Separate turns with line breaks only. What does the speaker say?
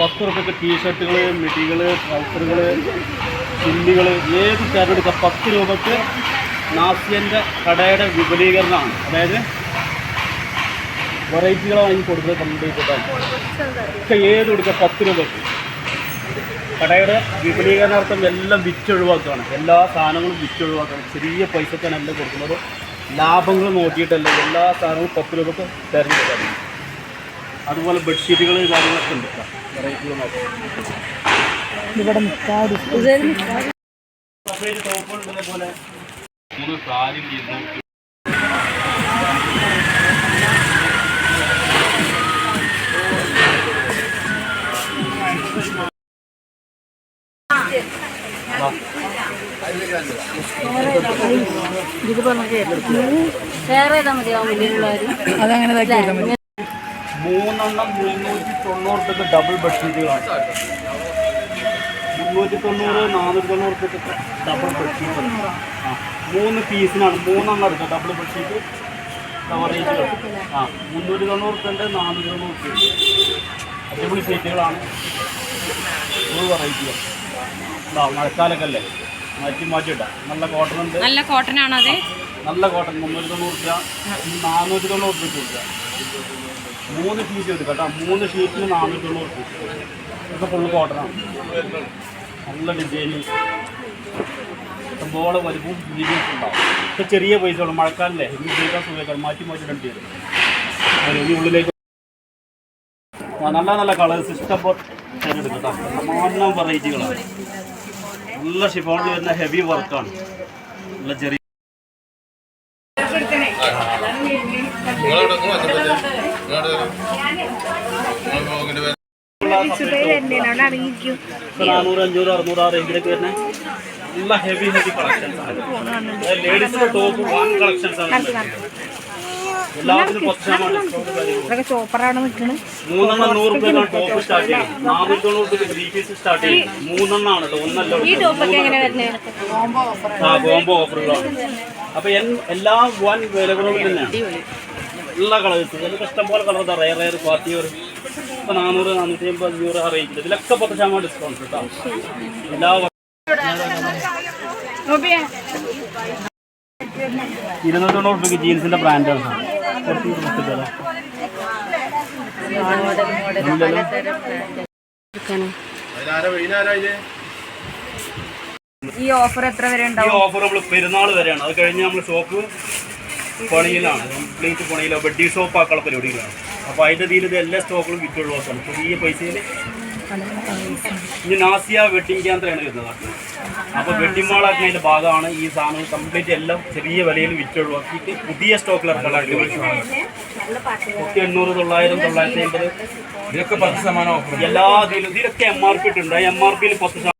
പത്ത് റുപ്യക്ക് ടീഷർട്ടുകൾ മിടികൾ ട്രൗസറുകൾ ചില്ലികൾ ഏത് കാര്യം എടുക്കുക പത്ത് രൂപക്ക് നാസിയന്റെ കടയുടെ വിപുലീകരണമാണ്. അതായത് വെറൈറ്റികൾ വാങ്ങി കൊടുക്കുന്നത് കംപ്ലീറ്റ് ഒക്കെ ഏത് കൊടുക്കുക പത്ത് രൂപക്ക് കടയുടെ വിപുലീകരണാർത്ഥം എല്ലാം വിറ്റൊഴിവാക്കുകയാണ്. എല്ലാ സാധനങ്ങളും വിറ്റൊഴിവാക്കുകയാണ്. ചെറിയ പൈസക്കാണ് എല്ലാം കൊടുക്കുന്നത്. ലാഭങ്ങൾ നോക്കിയിട്ടല്ല എല്ലാ സാധനവും പത്ത് രൂപക്ക് തിരഞ്ഞെടുക്കാറുണ്ട് അതുപോലെ ബെഡ്ഷീറ്റുകൾ കാര്യങ്ങളൊക്കെ ഉണ്ട്.
ഇവിടെ
ഇതേപോലെ. മൂന്ന് സാരി
അതങ്ങനെ
മൂന്നെണ്ണം മുന്നൂറ്റി തൊണ്ണൂറ് തൊട്ട് ഡബിൾ ബെഡ്ഷീറ്റുകളാണ് മുന്നൂറ്റി തൊണ്ണൂറ് നാനൂറ്റി തൊണ്ണൂറ് തൊട്ട് ഡബിൾ ബെഡ്ഷീറ്റ് ആ മൂന്ന് പീസിനാണ് മൂന്നെണ്ണം എടുക്കുക ഡബിൾ ബെഡ്ഷീറ്റ് കവറേജ് ആ മുന്നൂറ്റി തൊണ്ണൂറ് റുപ്യന്റെ നാനൂറ്റി തൊണ്ണൂറ് റുപ്യ അടിപൊളി സീറ്റുകളാണ് വെറൈറ്റിയാണ് ഇതാ മഴക്കാലൊക്കെ അല്ലേ? മാറ്റി നല്ല കോട്ടൺ ഉണ്ട്.
നല്ല കോട്ടൺ ആണോ അത്?
നല്ല കോട്ടൺ മുന്നൂറ്റി തൊണ്ണൂറ് രൂപ. നാനൂറ്റി തൊണ്ണൂറ് രൂപ കൊടുക്കുക മൂന്ന് ഷീറ്റ് എടുക്കാം കേട്ടോ. മൂന്ന് ഷീറ്റിന് നാനൂറ്റി തൊണ്ണൂറ് ഇതൊക്കെ ഫുള്ള് കോട്ടനാണ് നല്ല ഡിസൈന് ഇഷ്ടംപോലെ വലുപ്പവും വീതിയൊക്കെ ഉണ്ടാവും. ഇപ്പം ചെറിയ പൈസ ഉള്ളൂ. മഴക്കാലല്ലേ. ഇനി ഉപയോഗിക്കാൻ സുഖമായിക്കാണ് മാറ്റി മാറ്റി രണ്ട് വരും. ഇനി ഉള്ളിലേക്ക് നല്ല നല്ല കളേഴ്സ് ഇഷ്ടംപോലെ തിരഞ്ഞെടുക്കും കേട്ടോ. സമാധാനം വെറൈറ്റികളാണ് നല്ല ഷിഫോണിൽ വരുന്ന ഹെവി വർക്കാണ് നല്ല ചെറിയ നാനൂറ് അഞ്ഞൂറ് അറുന്നൂറ് ആ റേഞ്ചിലൊക്കെ വരുന്ന. നല്ല ഹെവി ഹെവി കളക്ഷൻസ് ആണ്. ലേഡീസിന്റെ ടോപ്പ് വൺ കളക്ഷൻസ് ആണ്.
ഇതൊക്കെ ചോപ്പറാണ് നിൽക്കുന്നത്
മൂന്നെണ്ണം നൂറ് രൂപയാണ് ടോപ്പ് സ്റ്റാർട്ട് ചെയ്യുന്നത്. നാനൂറ്റി തൊണ്ണൂറ് രൂപ ത്രീ പീസ് സ്റ്റാർട്ട് ചെയ്യുന്നത്. മൂന്നെണ്ണം ആണ് കേട്ടോ. ഒന്നല്ല
ഈ ടോപ്പൊക്കെ എങ്ങനെ വരുന്നത്
ആ കോംബോ ഓഫറുകളാണ് അപ്പൊ എല്ലാ വൻ വിലകളും തന്നെയാണ്. എല്ലാ കളേഴ്സും നമുക്ക് ഇഷ്ടംപോലെ കളർ ഇതാ. റയർ റയർ പാർട്ടി ഒരു ഇപ്പൊ നാനൂറ് നാനൂറ്റി അമ്പത് അഞ്ഞൂറ് ആ റേഞ്ചിൽ ഇതിലൊക്കെ പത്ത് ശതമാനം ഡിസ്കൗണ്ട് കേട്ടോ എല്ലാ ഇരുന്നൂറ്റി തൊണ്ണൂറ് രൂപയ്ക്ക് ജീൻസിന്റെ ബ്രാൻഡാണ് കുറച്ച് കൊടുത്തിട്ടല്ലോ
ഈ ഓഫർ എത്ര വരെ ഉണ്ടാവും?
ഈ ഓഫർ നമ്മൾ പെരുന്നാൾ വരെയാണ്. അത് കഴിഞ്ഞ് നമ്മൾ ഷോപ്പ് പണിയിലാണ്. കംപ്ലീറ്റ് പണിയിലാണ് വെഡ്ഡി ഷോപ്പ് ആക്കാനുള്ള പരിപാടിയിലാണ് അപ്പോൾ അതിന്റെ ഇതിൽ ഇത് എല്ലാ സ്റ്റോക്കുകളും വിറ്റുള്ളതാണ് ചെറിയ പൈസയിൽ ഇനി നാസിയ വെഡിങ് കേന്ദ്രമാണ് വരുന്നത്. അപ്പോൾ വെഡിങ് മാളാക്കുന്നതിന്റെ ഭാഗമാണ് ഈ സാധനം കംപ്ലീറ്റ് എല്ലാം ചെറിയ വിലയിൽ വിറ്റൊഴിവാക്കിയിട്ട് പുതിയ സ്റ്റോക്കിൽ നൂറ്റി എണ്ണൂറ് തൊള്ളായിരം തൊള്ളായിരത്തി അമ്പത്.
ഇതൊക്കെ പത്ത് ശതമാനം ഓഫർ
എല്ലാ ഇതിലും ഇതിലൊക്കെ എം ആർ പി ഇട്ടുണ്ട്. എം ആർ പിയിൽ പത്ത് ശതമാനം